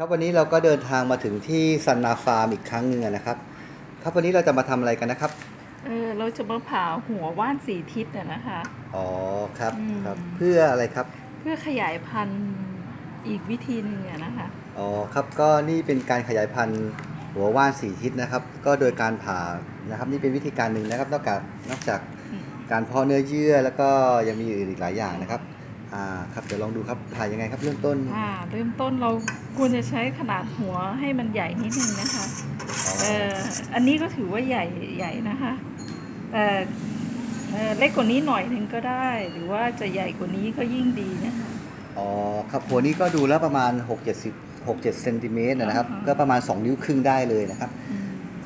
ครับวันนี้เราก็เดินทางมาถึงที่ซันนาฟาร์มอีกครั้งหนึ่งอะนะครับ ครับวันนี้เราจะมาทำอะไรกันนะครับ เออเราจะมาผ่าหัวว่านสีทิศน่ะนะคะ อ๋อครับอืม ครับ เพื่ออะไรครับ เพื่อขยายพันธุ์อีกวิธีหนึ่งอะนะคะ อ๋อครับก็นี่เป็นการขยายพันธุ์หัวว่านสี่ทิศนะครับ ก็โดยการผ่านะครับ นี่เป็นวิธีการหนึ่งนะครับ นอกจากนอกจากอืม การเพาะเนื้อเยื่อแล้วก็ยังมีอื่นอีกหลายอย่างนะครับ อ่าครับเดี๋ยวลองดูครับผ่ายังไงครับเริ่มต้นอ่าเริ่มต้นเราควรจะใช้ขนาดหัวให้มันใหญ่นิดนึงนะคะอ๋อเอออันนี้ก็ถือว่าใหญ่ใหญ่นะคะแต่เอ่อเล็กกว่านี้หน่อยหนึงก็ได้ หรือว่าจะใหญ่กว่านี้ก็ยิ่งดีนะคะอ๋อครับหัวนี้ก็ดูแล้วประมาณ 6 70 6 7เซนติเมตรนะครับอ่าฮะก็ประมาณ 2 นิ้วครึ่งได้เลยนะครับอืม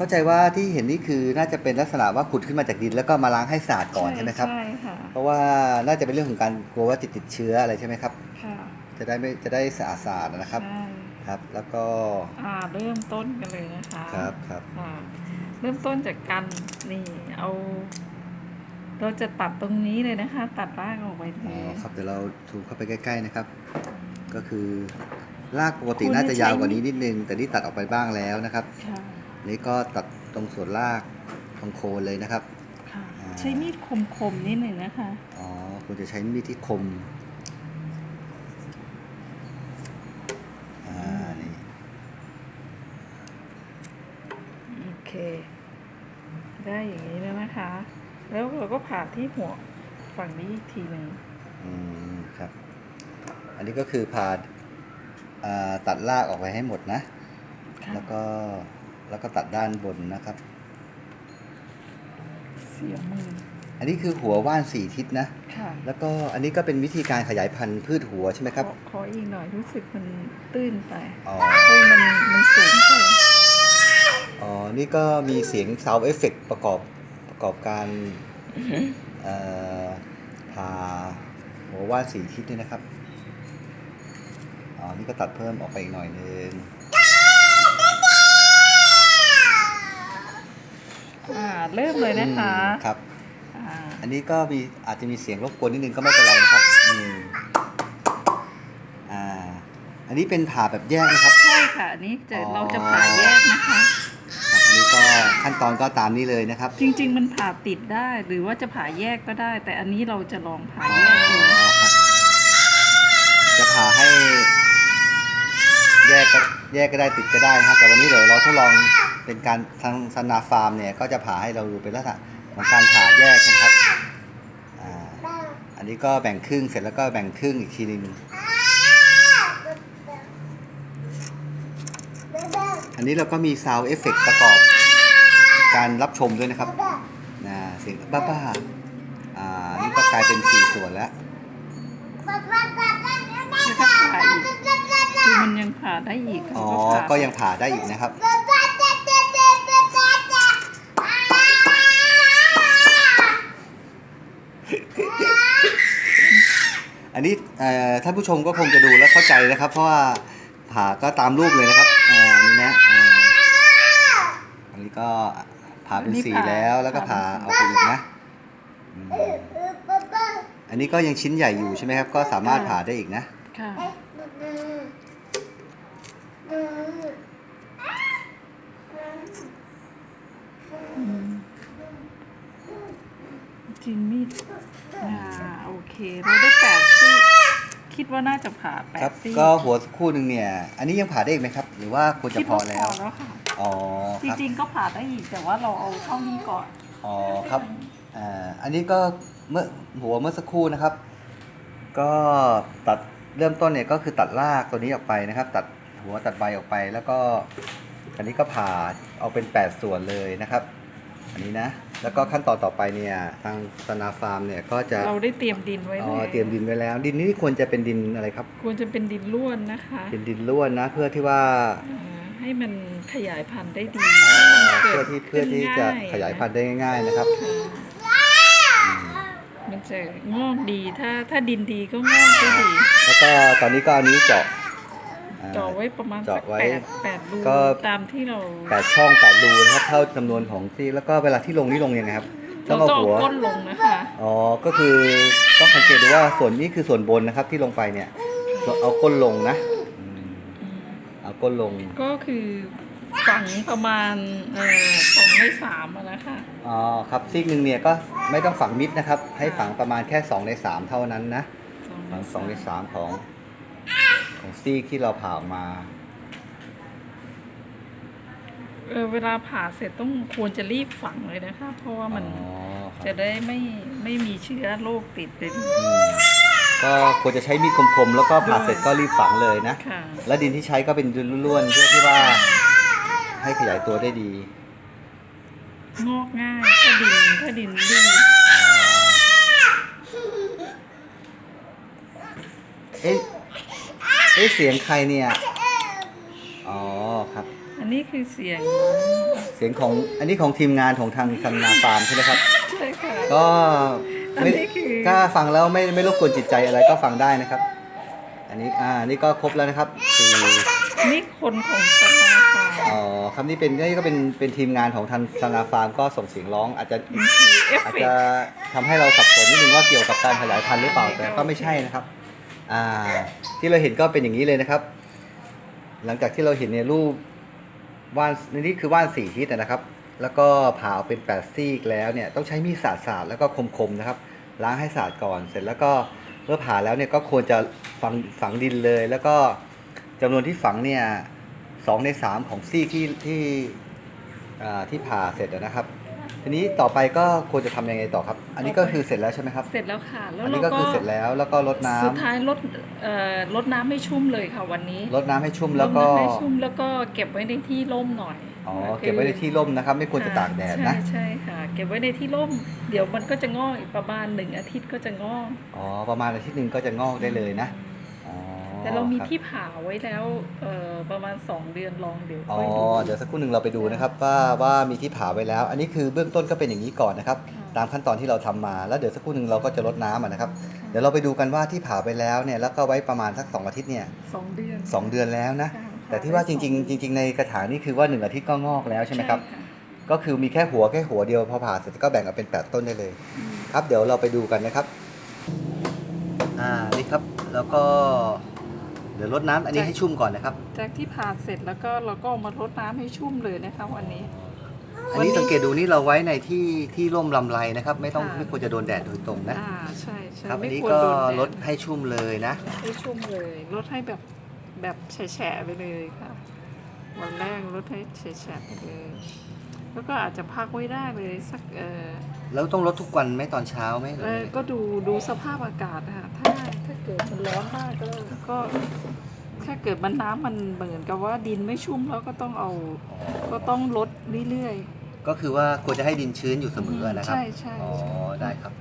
เข้าใจว่าที่เห็นนี่คือน่าจะเป็นลักษณะว่าขุดขึ้นมาจากดินแล้วก็มาล้างให้สะอาดก่อนใช่ไหมครับ ใช่ค่ะเพราะว่าน่าจะเป็นเรื่องของการกลัวว่าติดติดเชื้ออะไรใช่ไหมครับ ค่ะจะได้ไม่จะได้สะอาดสะอาดนะครับใช่ครับ แล้วก็อ่าเริ่มต้นกันเลยนะคะครับครับอ่าเริ่มต้นจากการนี่เอา เราจะตัดตรงนี้เลยนะคะ ตัดรากออกไปเลอ๋อยครับเดี๋ยวเราซูมเข้าไปใกล้ ๆนะครับ ก็คือรากปกติคุณน่าจะจะใช้ยาวกว่านี้นิดนึง แต่นี่ตัดออกไปบ้างแล้วนะครับ ค่ะ นี่ก็ตัดตรงส่วนรากตรงโคนเลยนะครับ ค่ะอ่า ใช้มีดคมๆนิดหนึ่งนะคะ อ๋อคุณจะใช้มีดที่คม อ่า นี่ โอเค ได้อย่างนี้แล้วนะคะ แล้วเราก็ผ่าที่หัวฝั่งนี้อีกทีหนึ่งอืม ครับ อันนี้ก็คือผ่าอ่าตัดรากออกไปให้หมดนะ ค่ะแล้วก็ แล้วก็ตัดด้านบนนะครับ เสียมืออันนี้คือหัวว่านสี่ทิศนะ ค่ะแล้วก็อันนี้ก็เป็นวิธีการขยายพันธุ์พืชหัวใช่ไหมครับ ขอขออีกหน่อยรู้สึกมันตื้นไปอ๋อ เฮ้ยมันมันสูงไปอ๋อ นี่ก็มีเสียง sound effect ประกอบประกอบการเอ่อผ่าหัวว่านสี่ทิศนี่นะครับ อ๋อ นี่ก็ตัดเพิ่มออกไปอีกหน่อยนึง อ่าเริ่มเลยนะคะอืมครับ อ่าอันนี้ก็มีอาจจะมีเสียงรบกวนนิดนึงก็ไม่เป็นไรนะครับอืมอ่า อันนี้เป็นผ่าแบบแยกนะครับ ใช่ค่ะอันนี้จะอ๋อ เราจะผ่าแยกนะคะ ครับ อันนี้ก็ขั้นตอนก็ตามนี้เลยนะครับจริง ๆ มันผ่าติดได้ หรือว่าจะผ่าแยกก็ได้ แต่อันนี้เราจะลองผ่าอ๋อแยกดูครับจะผ่าให้ แยกก็แยกก็ได้ติดก็ได้นะครับ แต่วันนี้เดี๋ยวเราทดลอง เป็นการทางซันนาฟาร์มเนี่ยก็จะผ่าให้เราดูเป็นลักษณะของการผ่าแยกนะครับอ่าอันนี้ก็แบ่งครึ่งเสร็จแล้วก็แบ่งครึ่งอีกทีนึงอันนี้เราก็มีซาวเอฟเฟกประกอบ การรับชมด้วยนะครับนะเสียงบ้าบ้าๆอ่านี่ก็กลายเป็นสี่ส่วนแล้วแล้วก็ผ่าอีกคือมันยังผ่าได้อีกอ๋อเราผ่าก็ยังผ่าได้อีกนะครับ อันนี้เอ่อท่านผู้ชมก็คงจะดูแล้วเข้าใจนะครับ เพราะว่าผ่าก็ตามรูปเลยนะครับอ่านี่นะอ่าอันนี้ก็ผ่าเป็นสีแล้วแล้วก็ผ่าเอาไปอีกนะอืมอันนี้ก็ยังชิ้นใหญ่อยู่ใช่ไหมครับ ก็สามารถผ่าได้อีกนะ ค่ะ อืมจริงมีดอ่าโอเค เราได้แปดซี่ คิดว่าน่าจะผ่าแปครัดบซี่ก็หัวสักครู่หนึ่งเนี่ย อันนี้ยังผ่าได้อีกไหมครับ หรือว่าควรจะคิดพอว่าแล้ว พอแล้วค่ะ อ๋อจครับริงๆก็ผ่าได้อีกแต่ว่าเราเอาเท่านี้ก่อน อ๋อครับอ่าอันนี้ก็เมื่อหัวเมื่อสักครู่นะครับ ก็ตัดเริ่มต้นเนี่ยก็คือตัดรากตัวนี้ออกไปนะครับ ตัดหัวตัดใบออกไปแล้วก็ อันนี้ก็ผ่าเอาเป็น 8 ส่วนเลยนะครับ อันนี้นะ แล้วก็ขั้นตอนต่อไปเนี่ยทางสนาฟาร์มเนี่ยก็จะเราได้เตรียมดินไว้อ๋อแล้วเตรียมดินไว้แล้ว ดินนี้ควรจะเป็นดินอะไรครับ ควรจะเป็นดินร่วนนะคะเป็นดินร่วนนะ เพื่อที่ว่าอ่าให้มันขยายพันธุ์ได้ดีอ๋อให้มันกิเพื่อดที่เพื่อที่จะขึ้ขยายพันธุ์ได้ง่าย ๆนะครับค่ะมันจะงอกดีถ้าถ้าดินดีก็งอกได้ดี แล้วก็ตอนนี้ก็เอานิ้วเจาะอ่ เจาะไว้ประมาณสักเจาะไว้แปดแปดรูก็ ตามที่เราแปดช่องแปดรูนะครับเท่าจำนวนของที่แล้วก็เวลาที่ลงนี่ลงยังไงครับต้อเรางเอาต้องหัวเอาก้นลงนะคะอ๋อก็คือต้องสังเกตดูว่าส่วนนี้คือส่วนบนนะครับที่ลงไปเนี่ยเอาก้นลงนะอืมอืมเอาก้นลงก็คือฝังประมาณเอ่อสองในสามอะนะคะอ๋อครับซีกหนึ่งเนี่ยก็ไม่ต้องฝังมิดนะครับ ให้ฝังประมาณแค่2ใน3เท่านั้นนะฝังสองในสามของ ของซีกที่เราผ่าออกมา เออเวลาผ่าเสร็จต้องควรจะรีบฝังเลยนะคะ เพราะว่ามันอ๋อครับจะได้ไม่ไม่มีเชื้อโรคติดเลยอืมก็ควรจะใช้มีดคมๆ แล้วก็ผ่าเสร็จก็รีบฝังเลยนะ ค่ะ และดินที่ใช้ก็เป็นดินล้วนๆเพื่อที่ว่าให้ขยายตัวได้ดี งอกง่ายถ้าดินถ้าดินดีเอ๊ะ เอ๊ะเสียงใครเนี่ย อ๋อครับ อันนี้คือเสียงเสียงของอันนี้ของทีมงานของทางทางนาฟาร์มใช่ไหมครับ ใช่ค่ะ ก็ไม่อันนี้คือ ถ้าฟังแล้วไม่ไม่รบกวนจิตใจอะไรก็ฟังได้นะครับ อันนี้อ่านี่ก็ครบแล้วนะครับสี่นี่คนของสภาค่ะอ๋อครับนี่เป็นนี่ก็เป็นเป็นทีมงานของทางทางนาฟาร์มก็ส่งเสียงร้องอาจจะ คือเอฟอาจเฟกจะต์ ทำให้เราสับสนนิดนึงว่าเกี่ยวกับการขยายพันธุ์หรือเปล่าแต่ก็ไม่ใช่นะครับ อ่าที่เราเห็นก็เป็นอย่างนี้เลยนะครับ หลังจากที่เราเห็นในรูปว่านนี่คือว่านสี่ทิศนะครับ แล้วก็ผ่าออกเป็นแปดซี่แล้วเนี่ยต้องใช้มีดสาดสาดแล้วก็คมๆนะครับ ล้างให้สะอาดก่อน เสร็จแล้วก็เมื่อผ่าแล้วเนี่ยก็ควรจะฝังฝังดินเลย แล้วก็จำนวนที่ฝังเนี่ยสองในสามของซี่ที่ที่ที่ผ่าเสร็จนะครับ ทีนี้ต่อไปก็ควรจะทำยังไงต่อครับ อันนี้ก็คือเสร็จแล้วใช่ไหมครับ เสร็จแล้วค่ะแล้วอันเรานี้ก็ก็คือเสร็จแล้วแล้วก็ลดน้ำสุดท้ายลดเอ่อลดน้ำให้ชุ่มเลยค่ะวันนี้ลดน้ำให้ชุ่มแล้วก็ ดน้ำให้ชุ่มแล้วก็เก็บไว้ในที่ร่มหน่อยอ๋อคือเก็บไว้ในที่ร่มนะครับ ไม่ควรจะตากแดดนะ ใช่ใช่ค่ะ เก็บไว้ในที่ร่ม เดี๋ยวมันก็จะงอกอีกประมาณหนึ่งอาทิตย์ก็จะงอก อ๋อ ประมาณอาทิตย์หนึ่งก็จะงอกได้เลยนะอ๋อ แต่เรามีคบที่ผ่าไว้แล้วเอ่อประมาณ 2 เดือนลองเดี๋ยวอ๋อค่อยดูเดี๋ยวสักครู่หนึ่งเราไปดูนะครับว่าว่ามีที่ผ่าไว้แล้ว อันนี้คือเบื้องต้นก็เป็นอย่างนี้ก่อนนะครับค่ะตามขั้นตอนที่เราทำมาแล้วเดี๋ยวสักครู่หนึ่งเราก็จะลดน้ำอะนะครับ เดี๋ยวเราไปดูกันว่าที่ผ่าไปแล้วเนี่ยแล้วก็ไว้ประมาณสักสองอาทิตย์เนี่ยสองเดือนสองเดือนแล้วนะค่ะแต่ที่ว่าจริง ๆ จริง ๆ ในกระถางนี่คือว่าหนึ่งอาทิตย์ก็งอกแล้วใช่ไหมครับะก็คือมีแค่หัวแค่หัวเดียวพอผ่าเสร็จก็แบ่งออกเป็นแปดต้นได้เลยอืมครับเดี๋ยวเราไปดูกันนะครับอ่านี่ครับแล้วก็เดี๋ยวรดน้ำอันนี้ให้ชุ่มก่อนนะครับ จากที่ผ่าเสร็จแล้วก็เราก็เอามารดน้ำให้ชุ่มเลยนะคะวันนี้ อันนี้สังเกตดูนี่เราไว้ในที่ที่ร่มลำไรนะครับ ไม่ต้องค่ะ ไม่ควรจะโดนแดดโดยตรงนะอ่าใช่ใช่ครับอัไม่นนี้ควรก็โดนแดดลดให้ชุ่มเลยนะ ให้ชุ่มเลยลดให้แบบแบบแฉะๆไปเลยค่ะ วันแรกลดให้แฉะๆไปเลย แล้วก็อาจจะพักไว้ได้เลยสักเออ แล้วต้องลดทุกวันไหมตอนเช้าไหมหรือเออไงก็ดูดูสภาพอากาศค่ะถ้าถ้า เกิดมันร้อนมากก็ก็ถ้าเกิดมันน้ำมันเหมือนกับว่าดินไม่ชุ่มแล้วก็ต้องเอา ก็ต้องลดเรื่อยก็คือว่าควรจะให้ดินชื้นอยู่เสมอๆนะครับ ใช่ใช่อ๋อได้ครับ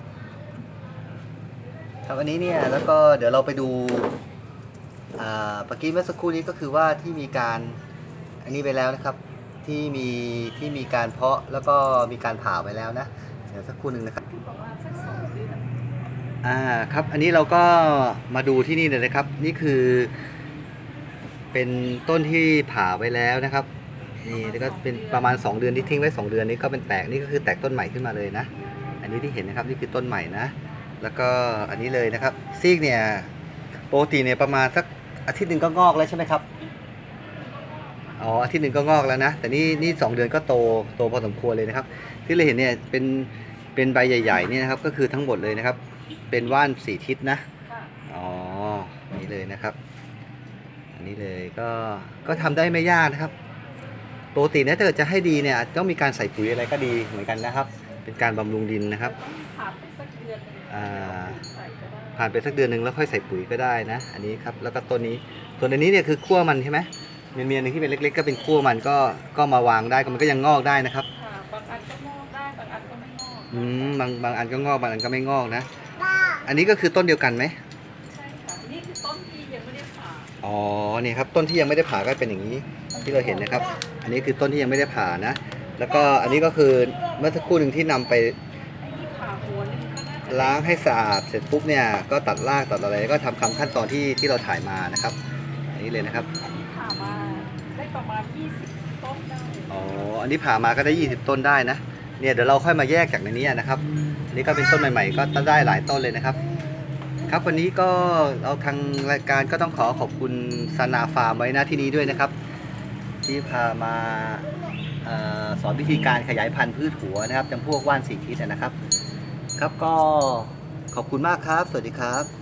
ครับอันนี้เนี่ย แล้วก็เดี๋ยวเราไปดู อ่าเมื่อกี้เมื่อสักครู่นี้ก็คือว่าที่มีการ อันนี้ไปแล้วนะครับ ที่มีที่มีการเพาะแล้วก็มีการผ่าไปแล้วนะ เดี๋ยวสักครู่หนึ่งนะครับ ประมาณสักสองเดือน อ่าครับอันนี้เราก็มาดูที่นี่เลยนะครับ นี่คือ เป็นต้นที่ผ่าไว้แล้วนะครับนี่แล้วก็เป็นประมาณ 2 เดือนที่ทิ้งไว้ 2 เดือนนี้ก็เป็นแตกนี่ก็คือแตกต้นใหม่ขึ้นมาเลยนะ อันนี้ที่เห็นนะครับนี่คือต้นใหม่นะ แล้วก็อันนี้เลยนะครับ ซีกเนี่ยปกติเนี่ยประมาณสักอาทิตย์หนึ่งก็งอกแล้วใช่ไหมครับอ๋ออาทิตย์หนึ่งก็งอกแล้วนะ แต่นี่นี่สองเดือนก็โตโตพอสมควรเลยนะครับ ที่เราเห็นเนี่ยเป็นเป็นใบใหญ่ๆเนี่ยนะครับก็คือทั้งหมดเลยนะครับ เป็นว่านสีทิศนะค่ะอ๋อ นี่เลยนะครับ อันนี้เลยก็ ก็ทำได้ไม่ยากนะครับ ปกติเนี่ยถ้าเกิดจะให้ดีเนี่ยต้องมีการใส่ปุ๋ยอะไรก็ดีเหมือนกันนะครับ เป็นการบำรุงดินนะครับผ่านไปสักเดือนหนึ่งอ่าใส่ก็ได้ผ่านไปสักเดือนหนึ่งแล้วค่อยใส่ปุ๋ยก็ได้นะ อันนี้ครับ แล้วก็ต้นนี้ ส่วนอันนี้เนี่ยคือขั้วมันใช่ไหมเมียนเมียนหนึ่งที่เป็นเล็ก ๆ ก็เป็นขั้วมันก็ ก็มาวางได้ก็มันก็ยังงอกได้นะครับค่ะบางอันก็งอกได้ บางอันก็ไม่งอก อืม บางบางอันก็งอก บางอันก็ไม่งอกนะ อันนี้ก็คือต้นเดียวกันไหมใช่ค่ะ นี่คือต้นที่ยังไม่ได้ผ่าอ๋อนี่ครับต้นที่ยังไม่ได้ผ่าก็เป็นอย่างนี้ที่เราเห็นนะครับ อันนี้คือต้นที่ยังไม่ได้ผ่านะ แล้วก็อันนี้ก็คือเมื่อสักครู่หนึ่งที่นำไปไอ้ที่ผ่าหัวนี่มันก็น่าจะล้างให้สะอาดเสร็จปุ๊บเนี่ยก็ตัดรากตัดอะไรก็ทำคำขั้นตอนที่ที่เราถ่ายมานะครับ อันนี้เลยนะครับ อันนี้ผ่ามาได้ประมาณ 20 ต้นได้ อ๋อ อันนี้ผ่ามาก็ได้ 20 ต้นได้นะ เนี่ยเดี๋ยวเราค่อยมาแยกจากในนี้นะครับันนี้ก็เป็นต้นใหม่ ๆ ก็ได้หลายต้นเลยนะครับ ครับวันนี้ก็เราทางรายการก็ต้องขอขอบคุณสนาฟาร์มไว้นะที่นี้ด้วยนะครับ ที่พามาอสอนวิธีการขยายพันธุ์พืชหัวนะครับจำพวกว่านสีทิศนะครับ ครับก็ขอบคุณมากครับ สวัสดีครับ